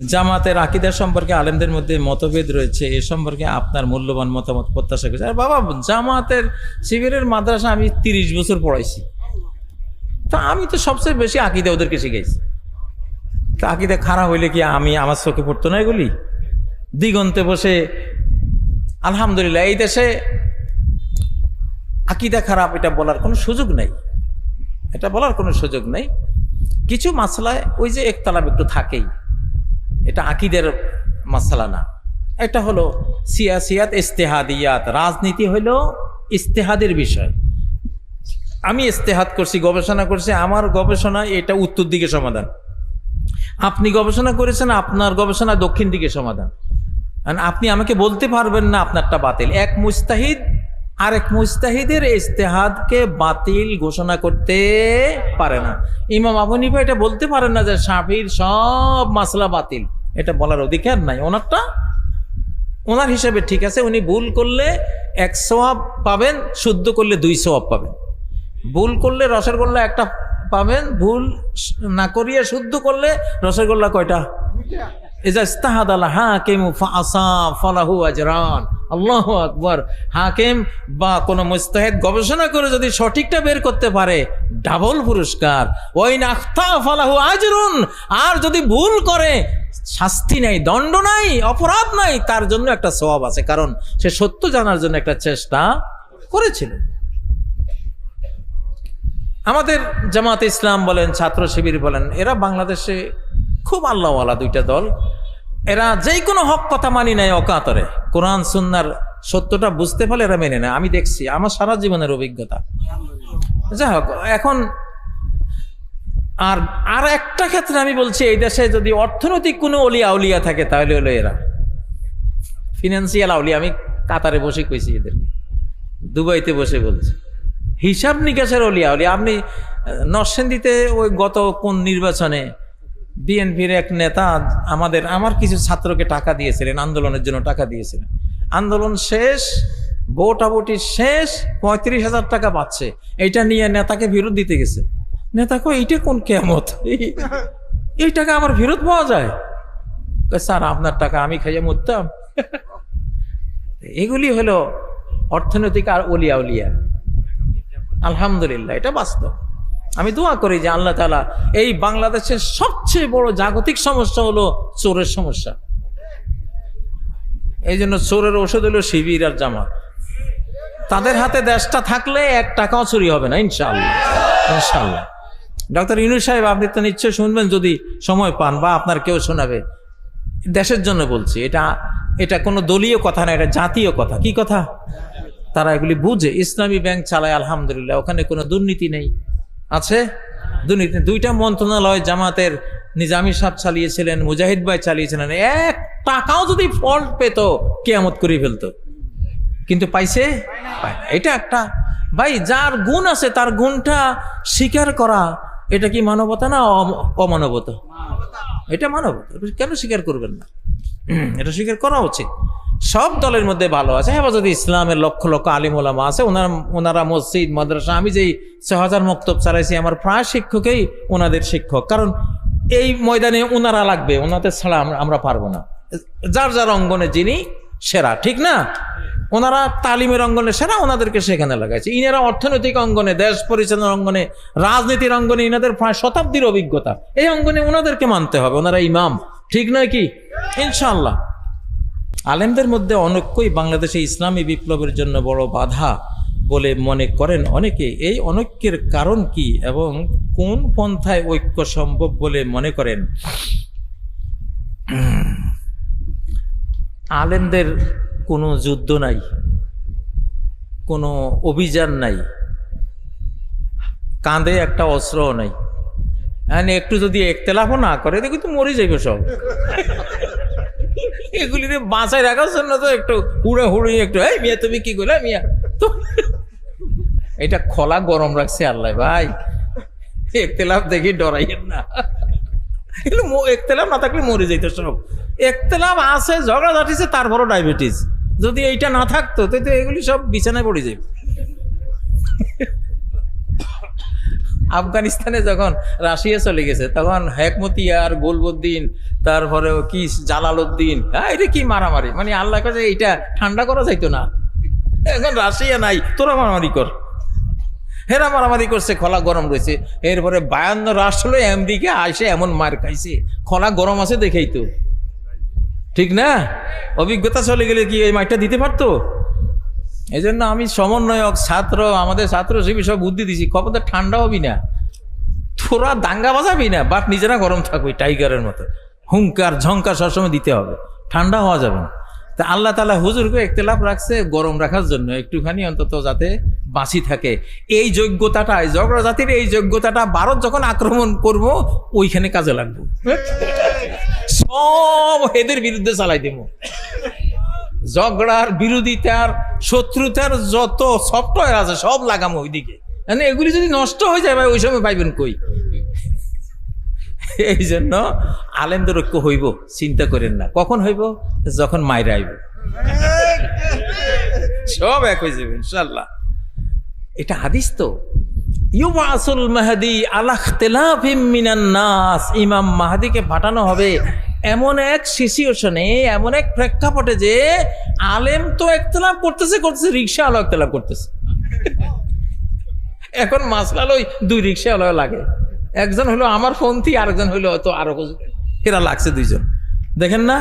জামাতের আকিদার সম্পর্কে আলেমদের মধ্যে মতভেদ রয়েছে, এ সম্পর্কে আপনার মূল্যবান মতামত প্রত্যাশা করছি। আর বাবা, জামাতের শিবিরের মাদ্রাসা আমি তিরিশ বছর পড়াইছি। তা আমি তো সবচেয়ে বেশি আকিদা ওদেরকে শিখাইছি। তা আকিদা খারাপ হইলে কি আমি আমার চোখে পড়তো না এগুলি? দিগন্তে বসে, আলহামদুলিল্লাহ, এই দেশে আকিদা খারাপ, এটা বলার কোনো সুযোগ নেই। এটা বলার কোনো সুযোগ নেই। কিছু মাসলায় ওই যে একতলাপ একটু থাকেই। এটা আকিদের মাসালা না। এটা হলো সিয়াসিয়াত, ইস্তেহাদিয়াত। রাজনীতি হলো ইস্তেহাদের বিষয়। আমি ইস্তেহাদ করছি, গবেষণা করছি, আমার গবেষণা এটা উত্তর দিকে সমাধান। আপনি গবেষণা করেছেন, আপনার গবেষণা দক্ষিণ দিকে সমাধান। আপনি আমাকে বলতে পারবেন না আপনারটা বাতিল। এক মুস্তাহিদ আর এক মুস্তাহিদের ইস্তেহাদকে বাতিল ঘোষণা করতে পারে না। ইমাম আবু হানিফা এটা বলতে পারেন না যে সাফির সব মাসলা বাতিল। এটা বলার অধিকার নাই। ওনারটা ওনার হিসাবে ঠিক আছে উনি ভুল করলে এক সোয়াব পাবেন শুদ্ধ করলে দুই সোয়াব পাবেন। ভুল করলে রসগোল্লা একটা পাবেন ভুল না করিয়ে শুদ্ধ করলে রসগোল্লা কয়টা? ইজা ইস্তাহাদ আল ফা ফাসা ফলাহু আজরান। আল্লাহু আকবর। হাকিম বা কোনো মুস্তাহিদ গবেষণা করে যদি সঠিকটা বের করতে পারে, ডাবল পুরস্কার। ওই নাখতা ফলাহু আজরুন। আর যদি ভুল করে, শাস্তি নাই, দণ্ড নাই, অপরাধ নাই, তার জন্য একটা সওয়াব আছে। কারণ সে সত্য জানার জন্য একটা চেষ্টা করেছিল। আমাদের জামাত ইসলাম বলেন, ছাত্র শিবির বলেন, এরা বাংলাদেশে খুব আল্লাহওয়ালা দুইটা দল। এরা যেই কোনো হক কথা মানি নেয় অকাতরে। কোরআন সুন্নার সত্যটা বুঝতে পারলে এরা মেনে নেয়। আমি দেখছি আমার সারা জীবনের অভিজ্ঞতা। যাই হোক এখন আর আর একটা ক্ষেত্রে আমি বলছি এই দেশে যদি অর্থনৈতিক কোনো অলিয়া আউলিয়া থাকে তাহলে হলো এরা। ফিনান্সিয়াল আউলিয়া আমি কাতারে বসে কইছি এদেরকে দুবাইতে বসে বলছি। হিসাব নিকাশের অলিয়া আউলিয়া আপনি আহ, নরসিংদীতে ওই গত কোন নির্বাচনে বিএনপির এক নেতা আমাদের, আমার কিছু ছাত্রকে টাকা দিয়েছিলেন, আন্দোলনের জন্য টাকা দিয়েছিলেন। আন্দোলন শেষ, ভোটাভুটি শেষ, পঁয়ত্রিশ হাজার টাকা পাচ্ছে। এইটা নিয়ে নেতাকে ফেরত দিতে গেছে। নেতা কো এইটা কোন কেমত এই- টাকা আমার ফেরত পাওয়া যায়? স্যার, আপনার টাকা আমি খাইয়ে মরতাম। এগুলি হলো অর্থনৈতিক আর অলিয়া উলিয়া আলহামদুলিল্লাহ, এটা বাস্তব। আমি দোয়া করি যে আল্লাহ তালা এই বাংলাদেশের সবচেয়ে বড় জাগতিক সমস্যা হলো চোরের সমস্যা। এই জন্য চোরের ওষুধ হলো শিবির আর জামাত। তাদের হাতে দেশটা থাকলে এক টাকাও চুরি হবে না, ইনশাআল্লাহ। ইনশাআল্লাহ। ডক্টর ইনু সাহেব, আপনি তো নিশ্চয় শুনবেন যদি সময় পান বা আপনার কেউ শোনাবে। দেশের জন্য বলছি, এটা এটা কোনো দলীয় কথা না, এটা জাতীয় কথা। কি কথা? তারা এগুলি বুঝে, ইসলামী ব্যাংক চালায়, আলহামদুলিল্লাহ। ওখানে কোনো দুর্নীতি নেই। আছে? দুর্নীতি দুইটা মন্ত্রণালয় জামাতের নিজামী সাহেব চালিয়েছিলেন, মুজাহিদ ভাই চালিয়েছিলেন। এক টাকাও যদি ফল্ট পেত, কেয়ামত করে ফেলতো। কিন্তু পাইছে? এটা একটা। ভাই, যার গুণ আছে, তার গুণটা স্বীকার করা, এটা কি মানবতা না অম- অমানবতা? এটা মানবতা। কেন স্বীকার করবেন না? এটা স্বীকার করা উচিত। সব দলের মধ্যে ভালো আছে। হেফাজত ইসলামের লক্ষ লক্ষ আলিম ওলামা আছে। ওনারা ওনারা মসজিদ, মাদ্রাসা, আমি যেই ছয় হাজার মক্তব চালাইছি, আমার প্রায় শিক্ষকই ওনাদের শিক্ষক। কারণ এই ময়দানে ওনারা লাগবে, ওনাদের ছাড়া আমরা আমরা পারব না। যার যার অঙ্গনে যিনি সেরা, ঠিক না? ওনারা তালিমের অঙ্গনে সেরা, ওনাদেরকে সেখানে লাগাইছে। ইনারা অর্থনৈতিক অঙ্গনে, দেশ পরিচালনার অঙ্গনে, রাজনীতির অঙ্গনে, ইনাদের প্রায় শতাব্দীর অভিজ্ঞতা। এই অঙ্গনে ওনাদেরকে মানতে হবে। ওনারা ইমাম, ঠিক নয় কি? ইনশাল্লাহ আলেমদের মধ্যে অনৈক্যই বাংলাদেশে ইসলামী বিপ্লবের জন্য বড় বাধা বলে মনে করেন অনেকে। এই অনৈক্যের কারণ কি এবং কোন পন্থায় ঐক্য সম্ভব বলে মনে করেন? আলেমদের কোনো যুদ্ধ নাই, কোনো অভিযান নাই, কাঁধে একটা অস্ত্রও নাই। হ্যাঁ একটু যদি একতেলাফও না করে, দেখি তো মরে যাইবে সব। এগুলিতে বাঁচায় রাখার জন্য তো একটু হুড়ে হুড়ে একটু, এই মিয়া, তুমি কি করলে, মিয়া? তো এটা খোলা গরম রাখছে আল্লাহ, ভাই। একতেলাফ দেখি ডরাইয়েন না। এগুলো না থাকলে মরে যাইতো সব। একতেলাফ আছে, ঝগড়া ঝাঁটিছে, তারপরও ডায়াবেটিস যদি এইটা না থাকতো তো এগুলি সব বিছানায় পড়ে যাবে আফগানিস্তানে যখন রাশিয়া চলে গেছে, তখন হেকমতিয়ার, গোলবুদ্দিন তারপরে কি জালালউদ্দিন হ্যাঁ এটা কি মারামারি? মানে আল্লাহ কাছে এইটা ঠান্ডা করা যাইতো না। এখন রাশিয়া নাই, তোরা মারামারি কর। হেরা মারামারি করছে, খোলা গরম রয়েছে। এরপরে বায়ান্ন রাষ্ট্র হলো আমেরিকা আসে এমন মার খাইছে। খোলা গরম আছে দেখেই তো ঠিক না? অভিজ্ঞতা চলে গেলে কি এই মাইকটা দিতে পারতো? এই জন্য আমি সমন্বয়ক ছাত্র আমাদের ছাত্র শিবির সব বুদ্ধি দিছি। খবরদার ঠান্ডা হবি না তোরা দাঙ্গা বাজাবি না বাট নিজেরা গরম থাকবি টাইগারের মতো। হুঙ্কার ঝঙ্কার সবসময় দিতে হবে ঠান্ডা হওয়া যাবে না। তা আল্লাহ তালা হুজুরকে একতলাপ রাখছে গরম রাখার জন্য একটুখানি অন্তত যাতে বাঁচি থাকে। এই যোগ্যতাটা ঝগড়া জাতির এই যোগ্যতাটা ভারত যখন আক্রমণ করব ওইখানে কাজে লাগবো। সব এদের বিরুদ্ধে চালাই দেবো। ঝগড়ার বিরোধিতার, শত্রুতার যত সফটওয়্যার আছে সব লাগামো ওইদিকে। মানে এগুলি যদি নষ্ট হয়ে যায় ভাই, ওই সময় পাইবেন কই? এই জন্য আলেমদের ঐক্য হইব, চিন্তা করেন না। কখন হইব? যখন মায়ের আইব। সব এক হয়ে যাবে ইনশাল্লাহ এটা হাদিস তো। ইউবাসুল মাহাদি আলাহ তেলাফিম মিনান নাস ইমাম মাহাদিকে পাঠানো হবে এমন এক সিচুয়েশনে এমন এক প্রেক্ষাপটে যে আলেম তো একতলাপ করতেছে করতেছে রিক্সা আলো একতলাপ করতেছে। এখন মাসলাল ওই দুই রিক্সা আলো লাগে। একজন হলো আমার ফোনটি আরেকজন হলো হয়তো আরও এরা লাগছে দুইজন। দেখেন না,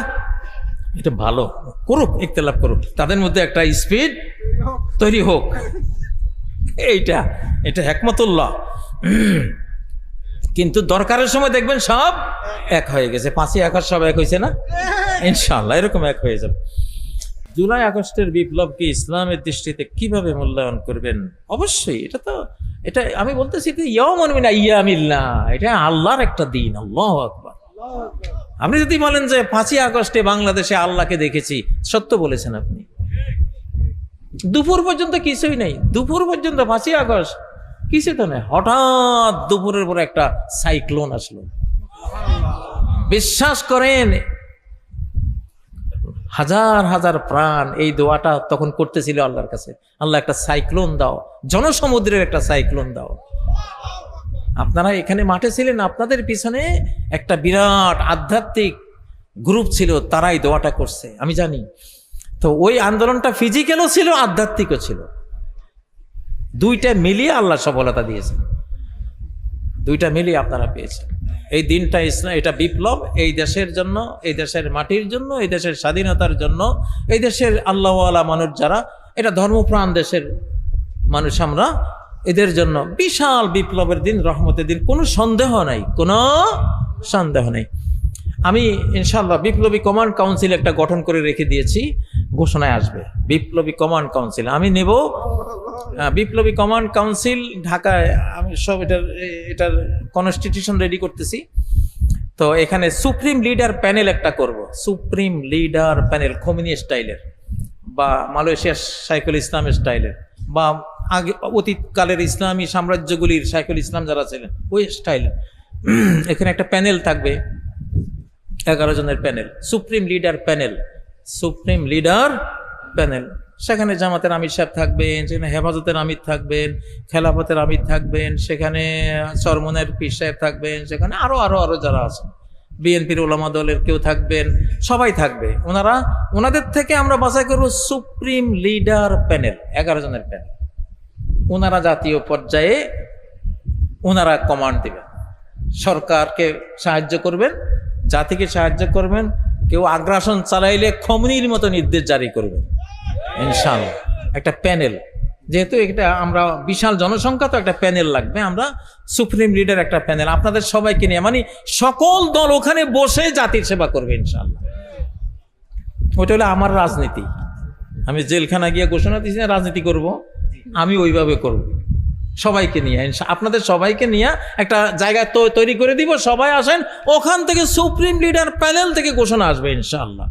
এটা ভালো। করুক একতলাপ করুক। তাদের মধ্যে একটা স্পিড তৈরি হোক। এইটা, এটা একমতুল্লাহ কিন্তু দরকারের সময় দেখবেন সব এক হয়ে গেছে। পাঁচই আগস্ট সব এক হয়েছে না? ইনশাল্লাহ এরকম এক হয়ে যাবে। জুলাই আগস্টের বিপ্লবকে ইসলামের দৃষ্টিতে কীভাবে মূল্যায়ন করবেন? অবশ্যই এটা তো এটা আমি বলতেছি যে ইয়মন মিনা ইয়ামিল্লা এটা আল্লাহর একটা দিন আল্লাহ আকবার। আপনি যদি বলেন যে পাঁচই আগস্টে বাংলাদেশে আল্লাহকে দেখেছি সত্য বলেছেন আপনি। দুপুর পর্যন্ত কিছুই নেই। দুপুর পর্যন্ত পাঁচই আগস্ট কিছু তো হঠাৎ দুপুরের পরে একটা সাইক্লোন আসলো। বিশ্বাস করেন, হাজার হাজার প্রাণ এই দোয়াটা তখন করতেছিল আল্লাহর কাছে। আল্লাহ একটা সাইক্লোন দাও, জনসমুদ্রের একটা সাইক্লোন দাও। আপনারা এখানে মাঠে ছিলেন, আপনাদের পিছনে একটা বিরাট আধ্যাত্মিক গ্রুপ ছিল, তারাই দোয়াটা করছে। আমি জানি। তো ওই আন্দোলনটা ফিজিক্যালও ছিল, আধ্যাত্মিকও ছিল। দুইটা মিলিয়ে আল্লাহ সফলতা দিয়েছেন। দুইটা মিলিয়ে আপনারা পেয়েছেন। এই দিনটা ইসলাম এটা বিপ্লব, এই দেশের জন্য, এই দেশের মাটির জন্য, এই দেশের স্বাধীনতার জন্য, এই দেশের আল্লাহওয়ালা মানুষ যারা, এটা ধর্মপ্রাণ দেশের মানুষ আমরা, এদের জন্য বিশাল বিপ্লবের দিন, রহমতের দিন। কোনো সন্দেহ নাই, কোনো সন্দেহ নেই। আমি ইনশাল্লাহ বিপ্লবী কমান্ড কাউন্সিল একটা গঠন করে রেখে দিয়েছি, ঘোষণায় আসবে। বিপ্লবী কমান্ড কাউন্সিল, আমি নেব বিপ্লবী কমান্ড কাউন্সিল, ঢাকায় আমি সব এটার এটার কনস্টিটিউশন রেডি করতেছি। তো এখানে সুপ্রিম লিডার প্যানেল একটা করব। সুপ্রিম লিডার প্যানেল, খমিনি স্টাইলের বা মালয়েশিয়ার সাইকুল ইসলামের স্টাইলের বা আগে অতীতকালের ইসলামী সাম্রাজ্যগুলির সাইকুল ইসলাম যারা ছিলেন, ওই স্টাইলের। এখানে একটা প্যানেল থাকবে, এগারো জনের panel. Supreme leader panel, supreme leader panel. সেখানে জামাতের আমির সাহেব থাকবেন, সেখানে হেফাজতের আমির থাকবেন, খেলাফতের আমির থাকবেন, সেখানে চরমনের পীর সাহেব থাকবেন, সেখানে আরও আরও আরও যারা আছেন। বিএনপির ওলামা দলের কেউ থাকবেন, সবাই থাকবে। ওনারা, ওনাদের থেকে আমরা বাছাই করব সুপ্রিম লিডার প্যানেল, এগারো জনের প্যানেল। ওনারা জাতীয় পর্যায়ে ওনারা কমান্ড দেবেন। সরকারকে সাহায্য করবেন, জাতিকে সাহায্য করবেন, কেউ আগ্রাসন চালাইলে খমনির মতো নির্দেশ জারি করবেন। ইনশাল্লাহ একটা প্যানেল। যেহেতু এটা আমরা বিশাল জনসংখ্যা, তো একটা প্যানেল লাগবে। আমরা সুপ্রিম লিডার একটা প্যানেল। আপনাদের সবাইকে নিয়ে মানে সকল দল ওখানে বসে জাতির সেবা করবে ইনশাল্লাহ ওটা হলো আমার রাজনীতি। আমি জেলখানা গিয়ে ঘোষণা দিয়েছি না রাজনীতি করব। আমি ওইভাবে করব। সবাইকে নিয়ে আপনাদের সবাইকে নিয়ে একটা জায়গা তৈরি করে দিব। সবাই আসেন, ওখান থেকে সুপ্রিম লিডার প্যানেল থেকে ঘোষণা আসবে ইনশাআল্লাহ।